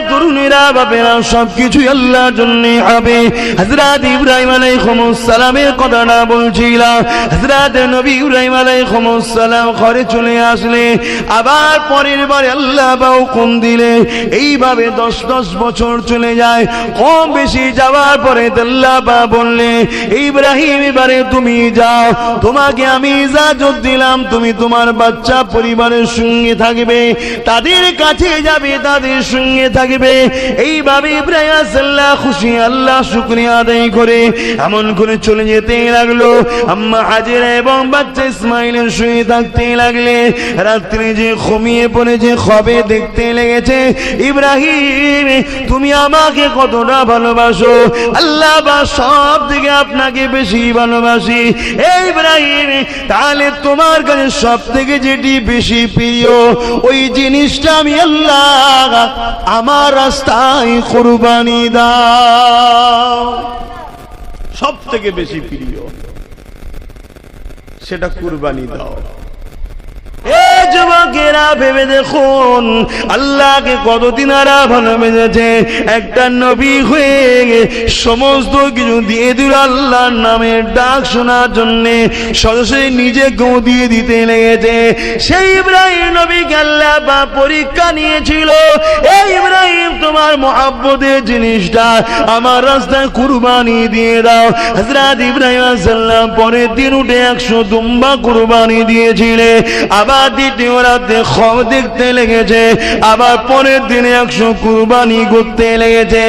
তরুণীরা বাপেরা, সবকিছুই আল্লাহর জন্য হবে। হযরত ইব্রাহিম কথাটা বলছিলাম। হযরত নবী ইব্রাহিম ঘরে চলে আসলে, আবার পরের আল্লাহ দিলে। এইভাবে দশ দশ বছর চলে যায়। কম বেশি যাওয়ার পরে আল্লাহ বা বললে, ইব্রাহিম, এবারে তুমি যাও। তোমাকে আমি ইজাজত দিলাম। তুমি তোমার বাচ্চা পরিবারের সঙ্গে থাকবে। তাদের কাছে যাবে, তাদের সঙ্গে থাকবে এইভাবে ইব্রাহিম আল্লাহ খুশি, আল্লাহ শুক্রিয়া আদায় করে এমন করে চলে যেতে লাগল। আম্মা হাজিরা এবং বাচ্চা ইসমাইলের শুয়ে থাকতে লাগলে, রাত্রে যে ঘুমিয়ে পড়ে, যে খবে দেখতে লেগেছে, ইব্রাহিম, তুমি আমাকে কতটা ভালোবাসো? আল্লাহ বা সব থেকে আপনাকে বেশি ভালোবাসি। এই ইব্রাহিম, তাহলে তোমার কাছে সব থেকে যেটি বেশি প্রিয়, ওই জিনিসটা আমি আল্লাহ, আমার রাস্তায় কোরবানি দাও। সব থেকে বেশি প্রিয়, সেটা কুরবানি দাও। দেখুন, আল্লাহকে কতদিন ভালোবেসেছে একটা নবী হয়ে সমস্ত কিছু দিয়ে দিল আল্লাহর ডাক শোনার জন্য। সরাসরি নিজেকেও দিয়ে দিতে লেগেছে। সেই ইব্রাহিম নবীকে বা পরীক্ষা নিয়েছিল। এই তোমার মহাব্বতের জিনিসটা আমার রাস্তায় কুরবানি দিয়ে দাও। হজরত ইব্রাহিম সাল্লাম পরের দিন উঠে একশো দুম্বা কুরবানি দিয়েছিলে। আবার দ্বিতীয় রাতে খব দেখতে লেগেছে। আবার পরের দিনে একশো কুরবানি করতে লেগেছে।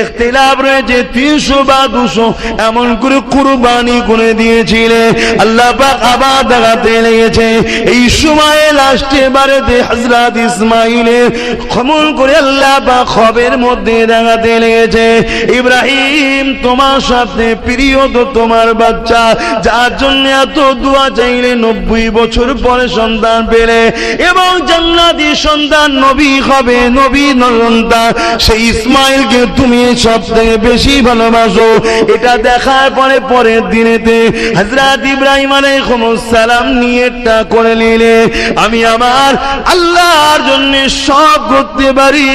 ইখতিলাফ রয়েছে তিনশো বা দুশো এমন করে কুরবানি করে দিয়েছিলে। আল্লাহ আবার দেখাতে লেগেছে। এই সময়ে লাস্টে বারেতে হজরত ইসমাইলের ক্ষমন করে আল্লাহ পাক খবের মধ্যে দেখাতে লেগেছে। ইব্রাহিম, তোমার সাথে, প্রিয় তো তোমার বাচ্চা, যার জন্য এত দোয়া চাইলে নব্বই বছর পরে সন্তান পেলে। এবং জান্নাতি সন্তান নবী হবে, নবী সন্তান সেই ইসমাইলকে তুমি সব থেকে বেশি ভালোবাসো। এটা দেখার পরে পরের দিনেতে হজরত ইব্রাহিম সালাম নিয়েটা করে নিলে। আমি আমার আল্লাহর জন্য সব করতে পারি।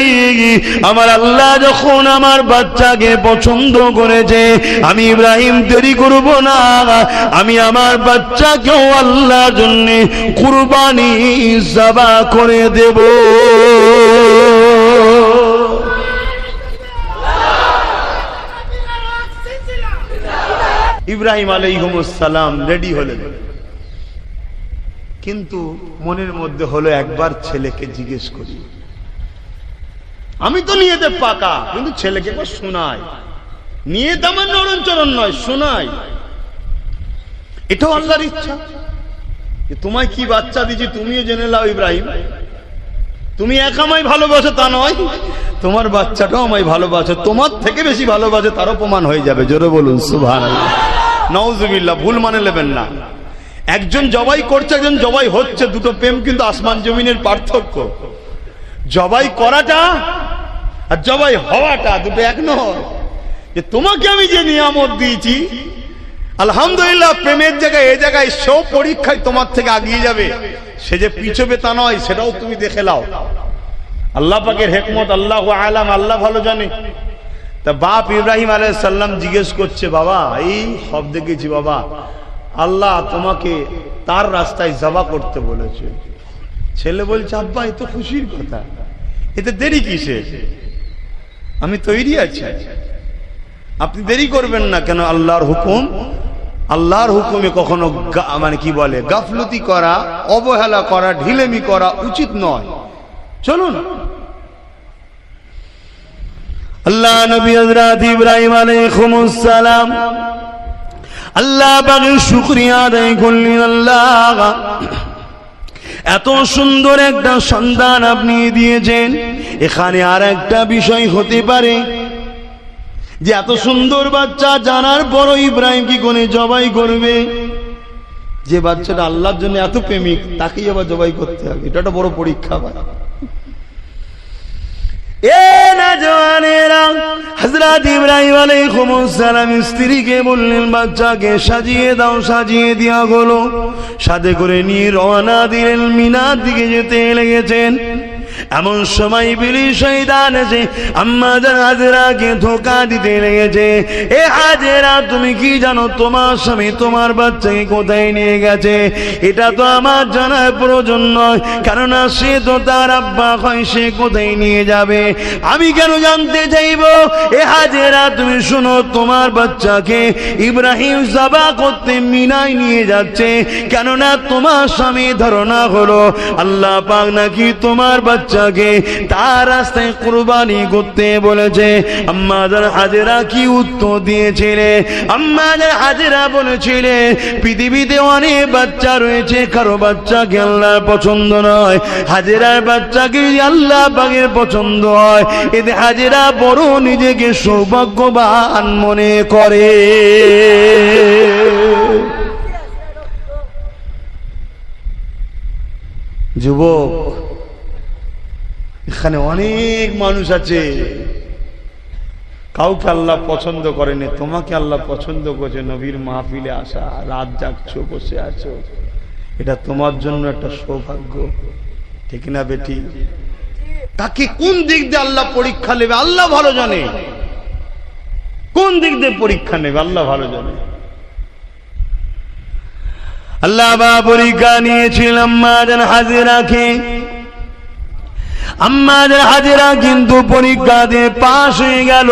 আমার আল্লাহ যখন আমার বাচ্চাকে পছন্দ করেছে, আমি ইব্রাহিম দেরি করব না। আমি আমার বাচ্চাকেও আল্লাহর জন্য কুরবানি জবা করে দেব। ইব্রাহিম আলাইহিমুসালাম রেডি হলেন। কিন্তু মনের মধ্যে হলো একবার ছেলেকে জিজ্ঞেস করি আমি তো নিয়েতে পাকা, কিন্তু ছেলেকে একবার শোনাই। নিয়ে আমার নরণ চরণ নয়, শোনাই। এটাও আল্লাহর ইচ্ছা। তোমায় কি বাচ্চা দিচ্ছি তুমিও জেনে লাও, ইব্রাহিম। তুমি এক আমায় ভালোবাসো তা নয়, তোমার বাচ্চাটাও আমায় ভালোবাসে। তোমার থেকে বেশি ভালোবাসে তারও প্রমাণ হয়ে যাবে, জোরে বলুন সুভান নওজুবিল্লাহ ভুল মানে নেবেন না। একজন জবাই করছে, একজন জবাই হচ্ছে, দুটো প্রেম কিন্তু আসমান জমিনের পার্থক্য। জবাই করাটা আর জবাই হওয়াটা দুটো এক নয়। যে তোমাকে আমি যে নিয়ামত দিয়েছি, আলহামদুলিল্লাহ প্রেমের জায়গায়, এ জায়গায় সেও পরীক্ষায় তোমার থেকে আগিয়ে যাবে। সে যে পিছবে তা নয়, সেটাও তুমি দেখে লাও আল্লাহ পাকের হেকমত, আল্লাহ আলাম, আল্লাহ ভালো জানে। তা বাপ ইব্রাহিম আলাই সাল্লাম জিজ্ঞেস করছে, বাবা, এই সব দেখেছি বাবা, আল্লাহ তোমাকে তার রাস্তায় জবা করতে বলেছে। ছেলে বলছে, আব্বা, এ তো খুশির কথা। এতে দেরি কিসে আমি তৈরি আছি। আপনি দেরি করবেন না কেন? আল্লাহর হুকুম, আল্লাহর হুকুমে কখনো মানে কি বলে, গাফলতি করা, অবহেলা করা, ঢিলেমি করা উচিত নয়। চলুন। আল্লাহ নবী হযরত ইব্রাহিম আলাইহিস সালাম, আল্লাহ পাকের শুকরিয়া আদায় করলেন আল্লাহ। এত সুন্দর একটা সন্তান আপনি দিয়েছেন। এখানে আর একটা বিষয় হতে পারে যে এত সুন্দর বাচ্চা জানার পরও ইব্রাহিম কি কোনে জবাই করবে? যে বাচ্চাটা আল্লাহর জন্য এত প্রেমিক, তাকেই আবার জবাই করতে হবে। এটা একটা বড় পরীক্ষা ভাই। এ না জওয়ানেরা বললেন, বাচ্চাকে সাজিয়ে দাও, সাজিয়ে দেওয়া সাথে করে নিয়ে রওনা দিলেন, মিনার দিকে যেতে লেগেছেন। এমন সময় বিলি শৈতান এসে আম্মাজান হাজেরাকে ধোকা দিতে লেগেছে। এ হাজেরা, তুমি কি জানো, তোমার স্বামী তোমার বাচ্চাকে কোথায় নিয়ে গেছে? এটা তো আমার জানার প্রয়োজন নয়, কেননা সে তো তার আব্বা হয়, সে কোথায় নিয়ে যাবে? আমি কেন জানতে চাইব? এ হাজেরা, তুমি শোনো, তোমার বাচ্চাকে ইব্রাহিম সাবা করতে মিনায় নিয়ে যাচ্ছে, কেননা তোমার স্বামী ধারণা হলো, আল্লাহ পাক নাকি তোমার বাচ্চাকে তার রাস্তায় কুরবানি করতে বলেছে। আম্মাজান হাজেরা কি উত্তর দিয়েছিলে? আম্মাজান হাজেরা বলেছিলে, পৃথিবীতে অনেক বাচ্চা রয়েছে, কারও বাচ্চাকে আল্লাহর পছন্দ নয়। হাজেরার বাচ্চাকে আল্লাহ পাকের পছন্দ হয়, এতে হাজেরা বড় নিজেকে সৌভাগ্যবান মনে করে। যুবক এখানে অনেক মানুষ আছে। কাউকে আল্লাহ পছন্দ করেনি, তোমাকে আল্লাহ পছন্দ করছে, নবীর মাহফিলে আসা, রাত জাগছো, বসে আছো। এটা তোমার জন্য একটা সৌভাগ্য। ঠিক না বেটি? তাকে কোন দিক দিয়ে আল্লাহ পরীক্ষা নেবে, আল্লাহ ভালো জানে। কোন দিক দিয়ে পরীক্ষা নেবে, আল্লাহ ভালো জানে। আল্লাহ বা পরীক্ষা নিয়েছিলাম, মা যেন হাজিরাকে আম্মাদের হাজিরা কিন্তু পরীক্ষা দিয়ে পাশ হয়ে গেল।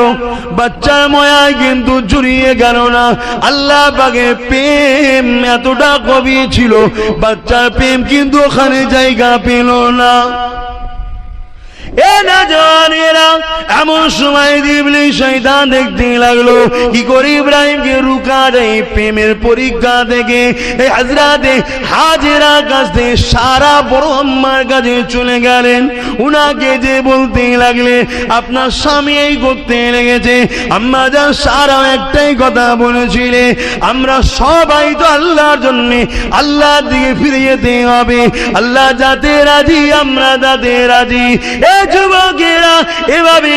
বাচ্চার ময়া কিন্তু জুড়িয়ে গেল না। আল্লাহ বাগে প্রেম এতটা কবি ছিল, বাচ্চার প্রেম কিন্তু ওখানে জায়গা পেল না। এমন সময় দিবলি দেখতে লাগল। কি করে ইব্রাহিমকে প্রেমের পরীক্ষা থেকে? হাজরাতে হাজেরা কাছ সারা বড় কাছে চলে গেলেন। উনাকে যে বলতে লাগলে, আপনার স্বামী এই করতে লেগেছে। আম্মা যা সারা একটাই কথা বলেছিলে। আমরা সবাই তো আল্লাহর জন্য আল্লাহর দিকে ফিরে যেতে হবে। আল্লাহ যাতে রাজি, আমরা যাতে রাজি। এ যুবকেরা, এভাবে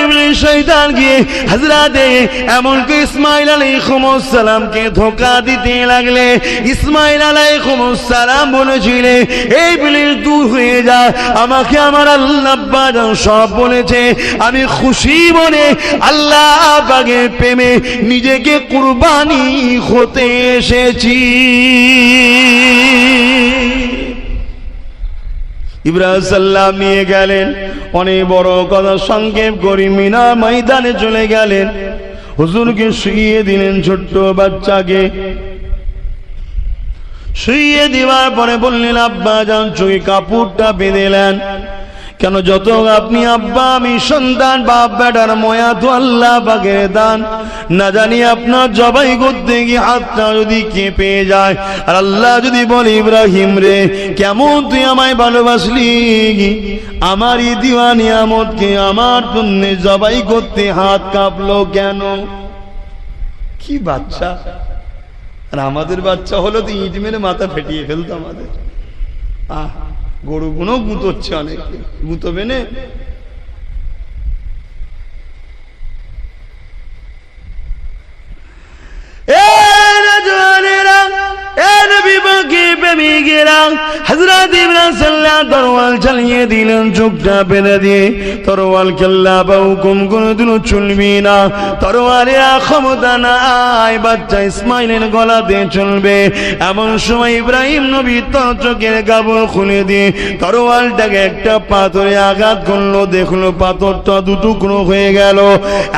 এমনকি ইসমাইল সালামকে দিতে লাগলে, ইসমাইল সালাম এই দূর হয়ে যা, আমাকে আমার আল্লাহ সব বলেছে, আমি খুশি মনে আল্লাহ পাকের প্রেমে নিজেকে কুরবানি হতে এসেছি। ইব্রাহিম সাল্লাম নিয়ে গেলেন। অনেক বড় কথা সংক্ষেপ করি মিনা ময়দানে চলে গেলেন। হুজুরকে শুইয়ে দিলেন ছোট্ট বাচ্চাকে। শুয়ে দেওয়ার পরে বললেন, আব্বা, যান, চোখে কাপড়টা বেঁধেলেন কেন যত আপনি আব্বা, আমি সন্তান, বাপ, বেটার ময়া, তো আল্লাহ বাগের দান। না জানি আপনার জবাই করতে গিয়ে হাতটা যদি কেঁপে যায়। আর আল্লাহ যদি বলে, ইব্রাহিম রে, কেমন তুই আমায় ভালোবাসলি আমার ই দিওয়ানি আমদকে আমার জন্য জবাই করতে হাত কাঁপলো কেন? কি বাচ্চা? আর আমাদের বাচ্চা হলো তো ইট মেরে মাথা ফেটিয়ে ফেলতো আমাদের। আহ গরু গুনো গুঁতোচ্ছে অনেক। গুঁতোবে নে এ রাজওয়ানেরা, এ নবী পাকের সাল্লাল্লাহু তরোয়াল চালিয়ে দিলেন, চোখটা দিয়ে। তরোয়াল চলবি না। ক্ষমতা নাই, বাচ্চা ইসমাইলের চলবে। এমন সময় ইব্রাহিম নবী তর চোখের খুলে দিয়ে তরোয়ালটাকে একটা পাথরে আঘাত করল, দেখল পাথরটা দুটুকরো হয়ে গেল।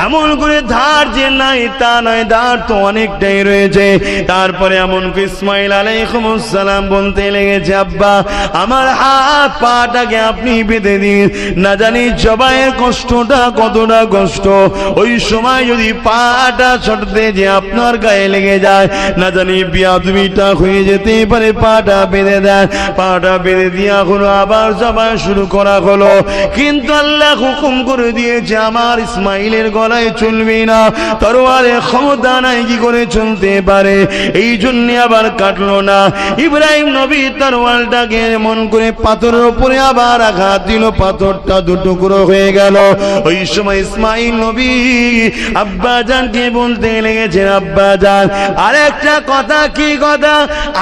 এমন করে ধার যে নাই তা নয়, ধার তো অনেকটাই রয়েছে। তারপরে এমন ইসমাইল আলাইকুমুসালাম বলতে আব্বা আমার হাত পাটাকে আপনি বেঁধে দিন। না জানি জবাইয়ের কষ্টটা কতটা কষ্ট। ওই সময় যদি পাটা ছটতে যে আপনার গায়ে লেগে যায়, না জানি বিয়াদবিটা হয়ে যেতে পারে, পাটা বেঁধে দেন। পাটা বেঁধে দিয়া হলো আবার জবাই শুরু করা হলো। কিন্তু আল্লাহ হুকুম করে দিয়েছে, আমার ইসমাইলের গলায় চলবে না। তরোয়ারে ক্ষমতা নাই, কি করে চলতে পারে? এই জন্য আবার কাটলো না। ইব্রাহিম নবী তরওয়ালটাকে এমন করে পাথরের উপরে আবার আঘাত দিল, পাথরটা দুটুকরো হয়ে গেল। ওই সময় ইসমাইল নবী বলতে লেগেছেন আব্বা জান আর কথা, কি কথা?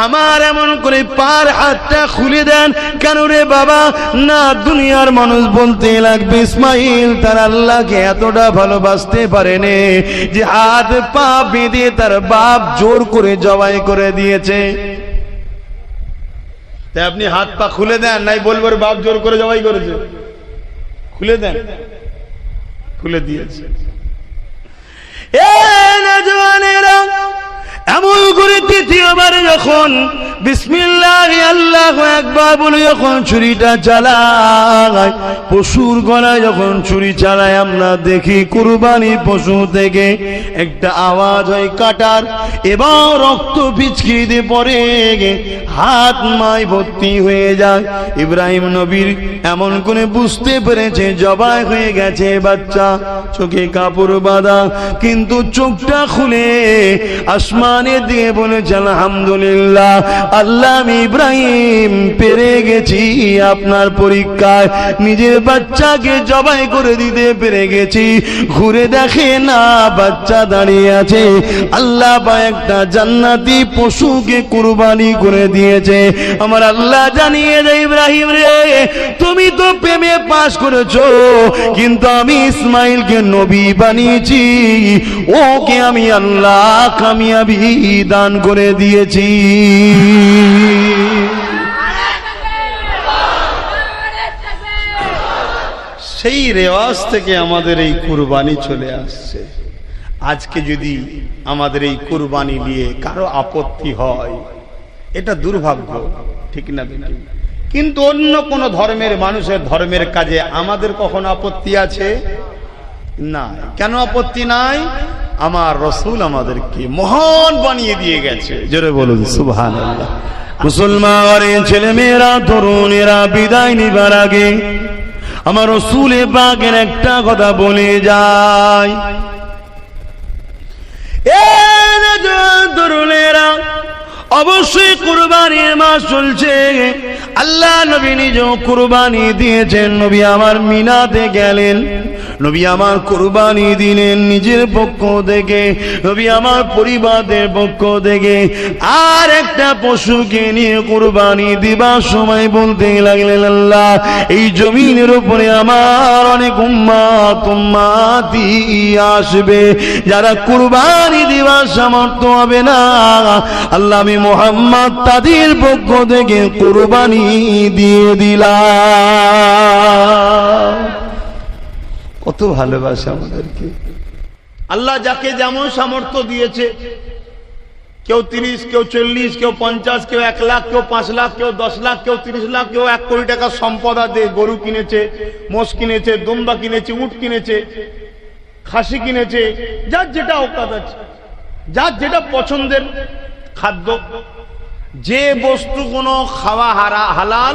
আমার এমন করে পার হাতটা খুলে দেন। কেন রে বাবা? না, দুনিয়ার মানুষ বলতে লাগবে, ইসমাইল তার আল্লাহকে এতটা ভালোবাসতে পারেনি যে হাত পা বেঁধে তার বাপ জোর করে জবাই করে দিয়েছে। তাই আপনি হাত পা খুলে দেন, নাই বলব বাপ জোর করে জবাই করেছে। খুলে দেন। খুলে দিয়েছে। পশুর গলায় যখন ছুরি চালায় আমরা দেখি কুরবানি পশু থেকে একটা আওয়াজ হয় কাটার এবং রক্ত পিচকিতে পড়ে হাত মায় ভর্তি হয়ে যায়। ইব্রাহিম নবীর এমন করে বুঝতে পেরেছে, জবাই হয়ে গেছে বাচ্চা, চোখে কাপড় বাঁধা, কিন্তু চোখটা খুলে, আসমানে দিয়ে বলেছে আলহামদুলিল্লাহ আল্লাহ আমি ইব্রাহিম, পেরে গেছি আপনার পরীক্ষায়। নিজের বাচ্চাকে জবাই করে দিতে পেরে গেছি। ঘুরে দেখে না বাচ্চা দাঁড়িয়ে আছে। আল্লাহ বা একটা জান্নাতি পশুকে কুরবানি করে দিয়েছে। আমার আল্লাহ জানিয়ে দেয়, ইব্রাহিম রে, তুমি তো প্রেমে পাশ করেছ, কিন্তু আমি ইসমাইলকে নবী বানিয়েছি। ওকে আমি আল্লাহ কামিয়াবি দান করে দিয়েছি। সেই রেওয়াজ থেকে আমাদের এই কুরবানি চলে আসছে। আজকে যদি আমাদের এই কুরবানি নিয়ে কারও আপত্তি হয়, এটা দুর্ভাগ্য, ঠিক না কিন্তু অন্য কোন ধর্মের মানুষের ধর্মের কাজে আমাদের কখনো আপত্তি আছে? না কেন আপত্তি নাই? আমার রসুল আমাদেরকে মহান বানিয়ে দিয়ে গেছে। জোরে বলুন সুবহান মুসলমানের ছেলে মেয়েরা তরুণেরা বিদায় নিবার আগে আমার রসুলে বাগের একটা কথা বলে যায়। তরুণেরা, অবশ্যই কুরবানির মাস চলছে। আল্লাহ নবী নিজেও কুরবানি দিয়েছেন। নবী আমার মিনাতে গেলেন। নবী আমার কুরবানি দিলেন নিজের পক্ষ থেকে। নবী আমার পরিবারের পক্ষ থেকে। আর একটা পশুকে নিয়ে কুরবানি দিবার সময় বলতে লাগলেন আল্লাহ, এই জমিনের উপরে আমার অনেক উম্মাত উম্মাতি আসবে। যারা কুরবানি দিবার সামর্থ্য হবে না, আল্লাহ আমি মোহাম্মদ তাদের পক্ষ থেকে কুরবানি দিয়ে দিলাম। কত ভালোবাসে আমাদেরকে। আল্লাহ যাকে যেমন সামর্থ্য দিয়েছে, কেউ তিরিশ, কেউ চল্লিশ, কেউ পঞ্চাশ, কেউ এক লাখ, কেউ পাঁচ লাখ, কেউ দশ লাখ, কেউ তিরিশ লাখ, কেউ এক কোটি টাকার সম্পদ আছে গরু কিনেছে, মোষ কিনেছে, দুম্বা কিনেছে, উট কিনেছে, খাসি কিনেছে, যার যেটা অকাত আছে, যার যেটা পছন্দের খাদ্য, যে বস্তু কোনো খাওয়া হারা হালাল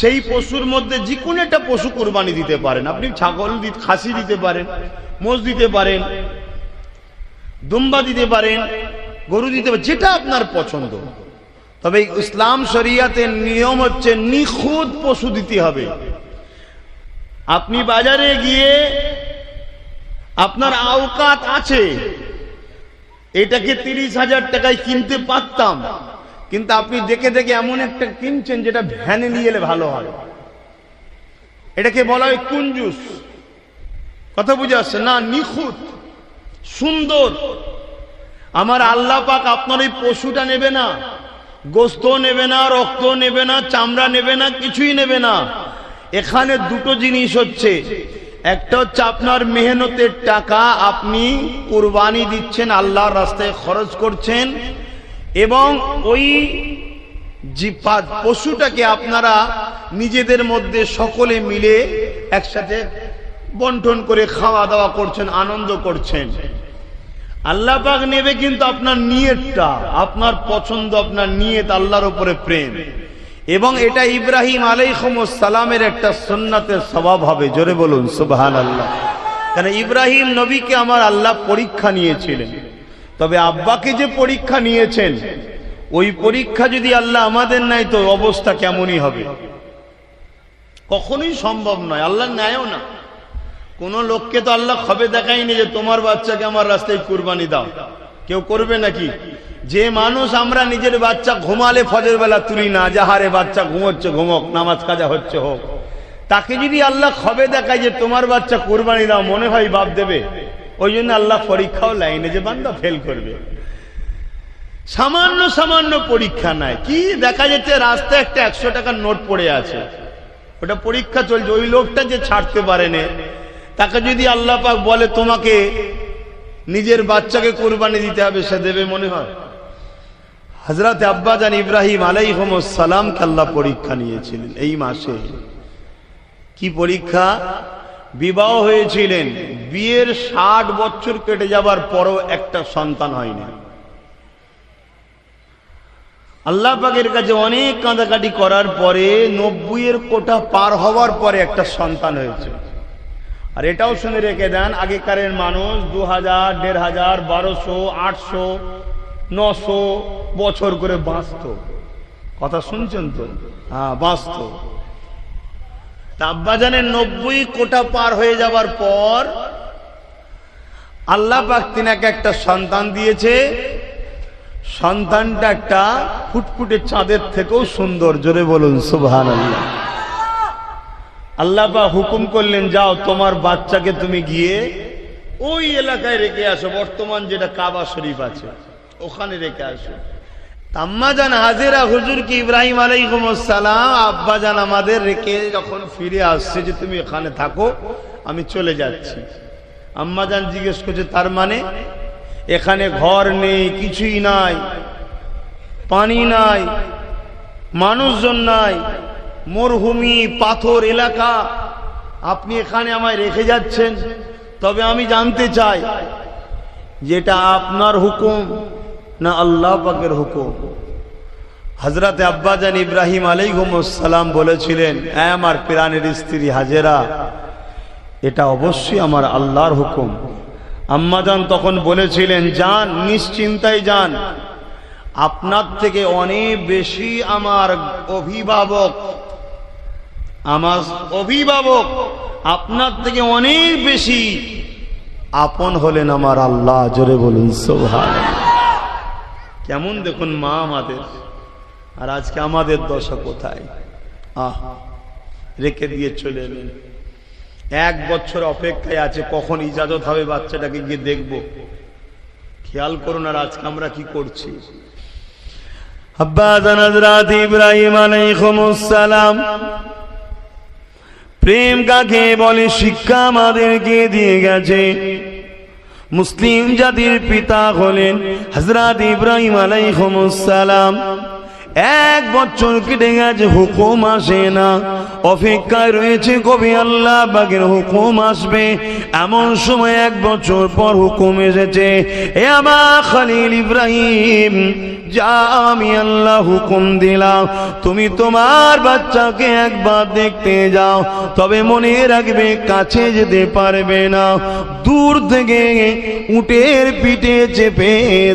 সেই পশুর মধ্যে যে কোনো একটা পশু কোরবানি দিতে পারেন। আপনি ছাগল খাসি দিতে পারেন, মোষ দিতে পারেন, দুম্বা দিতে পারেন, গরু দিতে পারেন, যেটা আপনার পছন্দ। তবে ইসলাম শরিয়াতের নিয়ম হচ্ছে নিখুঁত পশু দিতে হবে। আপনি বাজারে গিয়ে আপনার আওকাত আছে। এটাকে তিরিশ হাজার টাকায় কিনতে পারতাম। কিন্তু আপনি দেখে দেখে এমন একটা কিনছেন যেটা ভ্যানে নিয়ে এলে ভালো হয় এটাকে বলা হয় কুঞ্জুস কথা বুঝে আসছে? না, নিখুঁত, সুন্দর। আমার আল্লাহ পাক আপনার এই পশুটা নেবে না গোস্ত নেবে না রক্ত নেবে না, চামড়া নেবে না, কিছুই নেবে না। এখানে দুটো জিনিস হচ্ছে। একটা হচ্ছে আপনার মেহনতের টাকা আপনি কুরবানি দিচ্ছেন, আল্লাহর রাস্তায় খরচ করছেন। এবং ওই পশুটাকে আপনারা নিজেদের মধ্যে সকলে মিলে একসাথে বন্টন করে খাওয়া দাওয়া করছেন, আনন্দ করছেন। আল্লাহ পাক নেবে কিন্তু আপনার নিয়তটা আপনার পছন্দ, আপনার নিয়ত আল্লাহর উপরে প্রেম। এবং এটা ইব্রাহিম সালামের একটা সুন্নাতের স্বভাব হবে, জোরে বলুন সুবহান আল্লাহ কেন ইব্রাহিম নবীকে আমার আল্লাহ পরীক্ষা নিয়েছিলেন। তবে আব্বাকে যে পরীক্ষা নিয়েছেন, ওই পরীক্ষা যদি আল্লাহ আমাদের নাই তো অবস্থা কেমনই হবে? কখনোই সম্ভব নয়, আল্লাহ ন্যায়ও না। কোন লোককে তো আল্লাহ খবে দেখায়নি যে, তোমার বাচ্চাকে আমার রাস্তায় কুরবানি দাও। কেউ করবে নাকি? যে মানুষ আমরা নিজের বাচ্চা ঘুমালে ফজর বেলা তুলি না, যাহারে বাচ্চা ঘুমোচ্ছে, ঘুমক, নামাজ কাজা হচ্ছে হোক। তাকে যদি আল্লাহ খবে দেখায় যে, তোমার বাচ্চা কোরবানি দাও, মনে হয় বাপ দেবে? ওই জন্য আল্লাহ পরীক্ষাও লাইনে যে বান্দা ফেল করবে। সামান্য সামান্য পরীক্ষা নাই। কি দেখা যাচ্ছে রাস্তায় একটা একশো টাকার নোট পড়ে আছে। ওটা পরীক্ষা চলছে, ওই লোকটা যে ছাড়তে পারে না, তাকে যদি আল্লাহ পাক বলে তোমাকে নিজের বাচ্চাকে কোরবানি দিতে হবে, সে দেবে মনে হয়। হজরত আব্বাজান ইব্রাহিম আলাইহমসালামকে আল্লাহ পরীক্ষা নিয়েছিলেন এই মাসে। কি পরীক্ষা? বিবাহ হয়েছিলেন, বিয়ের ষাট বছর কেটে যাবার পরও একটা সন্তান হয়নি। আল্লাহ পাকের কাছে অনেক কাঁদাকাটি করার পরে নব্বইয়ের কোটা পার হওয়ার পরে একটা সন্তান হয়েছে। আর এটাও শুনে রেখে দেন, আগেকারের মানুষ দু হাজার দেড় হাজার বারোশো, আটশো, নশো বছর করে বাঁচত। কথা শুনছেন তো? হ্যাঁ বাঁচত। আব্বাজানের নব্বই কোটা পার হয়ে যাবার পর আল্লাহ পাক তিনাকে একটা সন্তান দিয়েছে। সন্তানটা একটা ফুটফুটে চাঁদের থেকেও সুন্দর। জোরে বলুন সুবহান আল্লাহ আল্লাহ বা হুকুম করলেন, যাও, তোমার বাচ্চাকে তুমি গিয়ে ওই এলাকায় রেখে আসো। বর্তমান যেটা কাবা শরীফ আছে, ওখানে রেখে আসো। আম্মাজান হাজেরা, হুজুর কি ইব্রাহিম আলাইকুমসালাম আব্বাজান আমাদের রেখে যখন ফিরে আসছে যে তুমি এখানে থাকো, আমি চলে যাচ্ছি। আম্মাজান জিজ্ঞেস করছে, তার মানে? এখানে ঘর নেই, কিছুই নাই, পানি নাই, মানুষজন নাই, মরুভূমি, পাথর, এলাকা। আপনি এখানে আমায় রেখে যাচ্ছেন। তবে আমি জানতে চাই, যেটা আপনার হুকুম না আল্লাহ পাকের হুকুম। হজরত আব্বাজান ইব্রাহিম আলাইকুমসালাম বলেছিলেন, "এ আমার প্রাণের স্ত্রী হাজেরা, এটা অবশ্যই আমার আল্লাহর হুকুম। আম্মাজান তখন বলেছিলেন যান নিশ্চিন্তায় যান আপনার থেকে অনেক বেশি আমার অভিভাবক আমার অভিভাবক, আপনার থেকে অনেক বেশি আপন হলেন আমার আল্লাহ। জোরে বলুন সোহান কেমন দেখুন মা আমাদের, আর আজকে আমাদের দশা কোথায়? আহ, রেখে দিয়ে চলে এলেন। এক বছর অপেক্ষায় আছে, কখন ইজাজত হবে বাচ্চাটাকে গিয়ে দেখব। খেয়াল করুন আর আজকে আমরা কি করছি। প্রেম কাকে বলে শিক্ষা আমাদেরকে দিয়ে গেছে। মুসলিম জাতির পিতা হলেন হজরত ইব্রাহিম আলাইহিমুসসালাম এক বছর কেটে গেছে হুকুম আসে না। অপেক্ষায় রয়েছে কবি আল্লাহ বাগের হুকুম আসবে। এমন সময় এক বছর পর হুকুম এসেছে, এ আমার খালিল ইব্রাহিম, যা আমি আল্লাহ হুকুম দিলাম। তুমি তোমার বাচ্চাকে একবার দেখতে যাও। তবে মনে রাখবে, কাছে যেতে পারবে না। দূর থেকে উটের পিঠে চেপে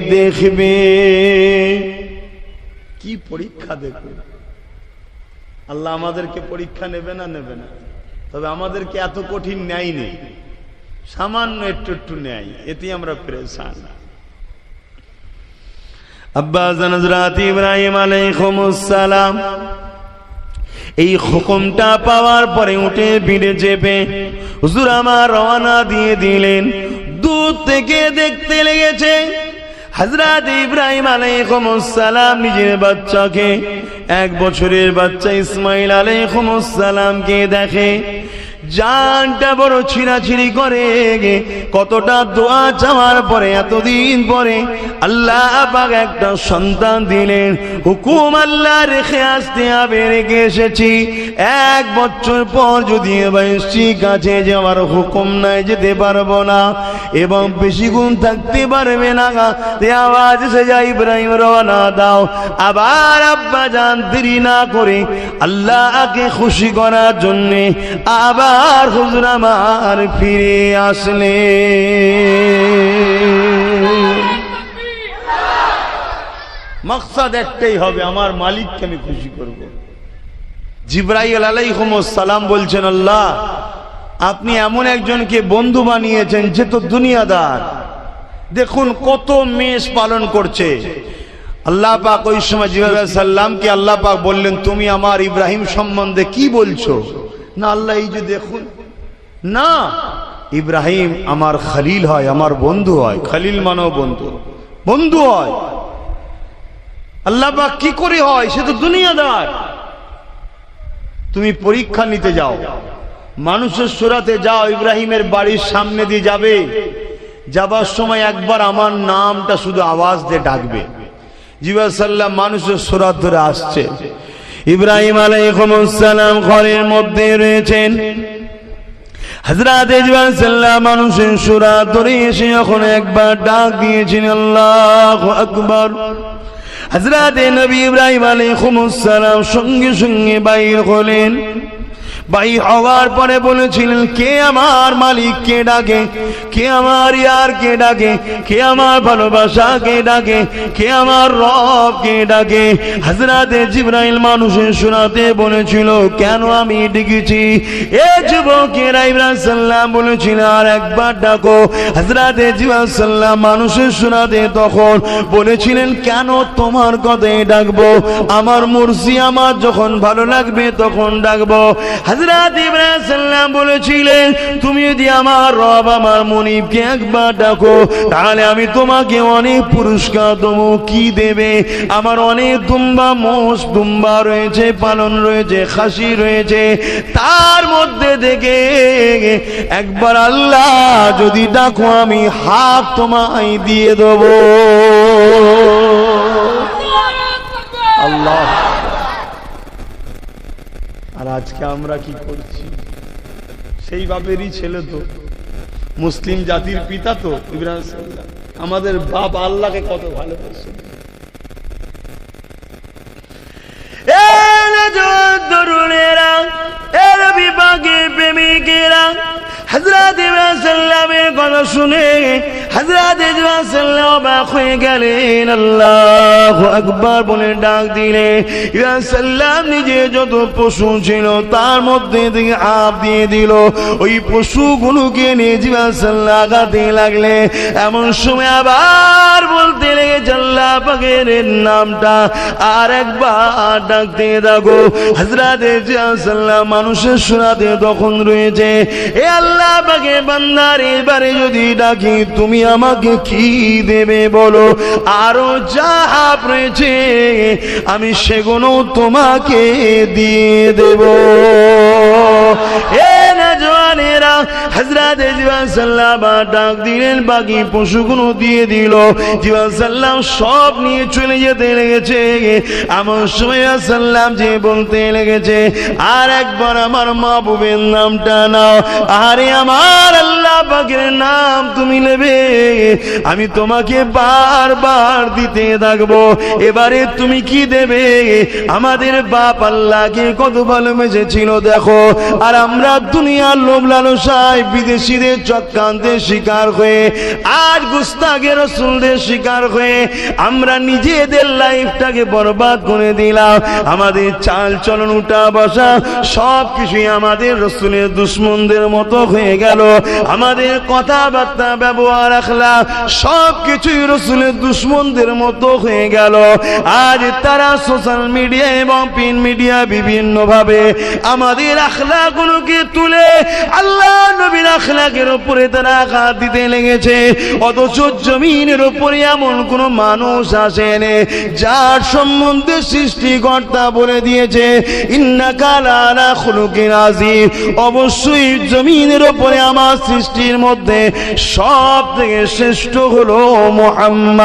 দেখবে। কি পরীক্ষা দেখবে আল্লাহ আমাদেরকে পরীক্ষা নেবে না নেবে না। তবে আমাদেরকে এত কঠিন ন্যায় নেই। সামান্য একটু একটু ন্যায়, এতে আমরা আলাইহিমুসসালাম এই হুকুমটা পাওয়ার পরে উঠে ভিড়ে চেপে হুজুর আমার রওনা দিয়ে দিলেন। দূর থেকে দেখতে লেগেছে। হজরত ইব্রাহিম আলাইহিমুসসালাম নিজের বাচ্চাকে এক বছরের বাচ্চা ইসমাইল আলাইহিমুসসালামকে দেখে জানটা বড় ছিঁড়াছিড়ি করে কতটা দোয়া চাওয়ার পরে, এতদিন পরে আল্লাহ একটা সন্তান দিলেন। হুকুম আল্লাহ রেখে আসতে হবে, রেখে এসেছি। এক বছর পর যদি কাছে যাওয়ার হুকুম নাই, যেতে পারব না। এবং বেশি গুণ থাকতে পারবে না আওয়াজ এসে যায়, ইব্রাহিম, রওনা দাও। আবার আব্বা জান দেরি না করে আল্লাহকে খুশি করার জন্যে আবার আর হুজুর আমার ফিরে আসলে। মাকসাদ একটাই হবে, আমার মালিককে আমি খুশি করব। জিব্রাইল সালাম বলছেন, আল্লাহ, আপনি এমন একজনকে বন্ধু বানিয়েছেন যে তো দুনিয়াদার। দেখুন কত মেষ পালন করছে। আল্লাহ পাক ওই সময় জিব্রাইল সাল্লামকে আল্লাহ পাক বললেন, তুমি আমার ইব্রাহিম সম্বন্ধে কি বলছো? না আল্লাহ এই যে দেখুন। না, ইব্রাহিম আমার খালিল হয়, আমার বন্ধু হয়। খালিল মানব বন্ধু। বন্ধু হয়। আল্লাহ পাক কি করে হয়? সে তো দুনিয়াদার। তুমি পরীক্ষা নিতে যাও। মানুষের সুরাতে যাও, ইব্রাহিমের বাড়ির সামনে দিয়ে যাবে। যাবার সময় একবার আমার নামটা শুধু আওয়াজ দিয়ে ডাকবে। জিবা সাল্লাম মানুষের সুরাত ধরে আসছে। ইব্রাহিম আলাইহিসসালাম ঘরের মধ্যে রয়েছেন। হজরত ইজবান সাল্লাহ মানুষের সুরা ধরে এসে যখন একবার ডাক দিয়েছেন, আল্লাহ আকবর। হজরত নবী ইব্রাহিম আলাইহিসসালাম সঙ্গে সঙ্গে বাইর হলেন। বাই হওয়ার পরে বলেছিলেন, কে আমার মালিক? কে ডাকে? কে আমার ইয়ার? কে ডাকে? কে আমার ভালোবাসা? কে ডাকে? কে আমার রব? কে ডাকে? হাজরাতে জিব্রাইল মানুষের শোনাতে বলেছিল, কেন আমি ডেকেছি? এ যুবকেরা ইব্রাহিম সাল্লাম বলেছিল, আর একবার ডাকো। হাজরাতে জিব্রাইল সাল্লাম মানুষের শোনাতে তখন বলেছিলেন, কেন তোমার কথাই ডাকবো? আমার মুর্শি আমার যখন ভালো লাগবে তখন ডাকবো। হজরত ইব্রাহিম বলেছিলেন তুমি যদি আমার রব আমার মনিবকে একবার ডাকো তাহলে আমি তোমাকে অনেক পুরস্কার দেবো। কি দেবে? আমার অনেক দুম্বা মোষ দুম্বা রয়েছে পালন রয়েছে খাসি রয়েছে। তার মধ্যে থেকে একবার আল্লাহ যদি ডাকো আমি হাত তোমায় দিয়ে দেবো। আল্লাহ আজকে আমরা কি করছি? সেই বাপেরই ছেলে তো। মুসলিম জাতির পিতা তো আমাদের বাপ আল্লাহকে কত ভালোবাসে। তরুণেরা এর প্রেমিকেরা হজরত ইব্রাহিম কথা শুনে হজরত গেলেন, আল্লাহ বলে ডাক দিলে নিজে যত পশু ছিল, তার মধ্যে থেকে আপ দিয়ে দিল। ওই পশুগুলোকে নিয়ে লাগলে এমন সময় আবার বলতে আল্লাহ পাকের নামটা আর একবার ডাকতে থাকো হজরত ইব্রাহিম সাল্লাম মানুষের শোনাতে তখন রয়েছে, এ আল্লাহ পাকে বান্দার এবারে যদি ডাকি, তুমি আমাকে কি দেবে বলো? আরও যা রয়েছে আমি সেগুলো তোমাকে দিয়ে দেব। ডাক দিলেন, বাকি পশুগুলো দিয়ে দিল। সব নিয়ে চলে যেতে লেগেছে। সময় সাল্লাম যে বলতে লেগেছে, আর একবার আমার নামটা নাও। আরে আমার আল্লাহ পাকের নাম তুমি নেবে। আমি তোমাকে বারবার দিতে থাকব। এবারে তুমি কি দেবে? আমাদের বাপ আল্লাহকে কত ভালোবেসেছিল, দেখো। আর আমরা দুনিয়ার লোভ লালসায় বিদেশিদের চক্রান্তের শিকার হয়ে আজ গুস্তাগের রসুলদের শিকার হয়ে, আমরা নিজেদের লাইফটাকে বরবাদ করে দিলাম। আমাদের চাল চলন, উঠা বসা সব কিছুই আমাদের রসুলের দুশ্মনদের মতো হয়ে গেল। আমাদের কথাবার্তা, ব্যবহার রাখলা সব কিছুই রসুলের দুশ্মনদের মতো হয়ে গেল। আজ তারা সোশ্যাল মিডিয়া এবং প্রিন্ট মিডিয়া বিভিন্ন ভাবে আমাদের আখলাগুলোকে তুলে আল্লাহ নবীর আখলাকের উপরে তারা আঘাত দিতে লেগেছে। অথচ জমিনের উপরে এমন কোন মানুষ আসেন, যার সম্বন্ধে সৃষ্টিকর্তা বলে দিয়েছে, ইন্না কালারা খুলুকিন আজিম অবশ্যই জমিনের উপরে আমার সৃষ্টির মধ্যে সব থেকে শ্রেষ্ঠ হলো মোহাম্মদ।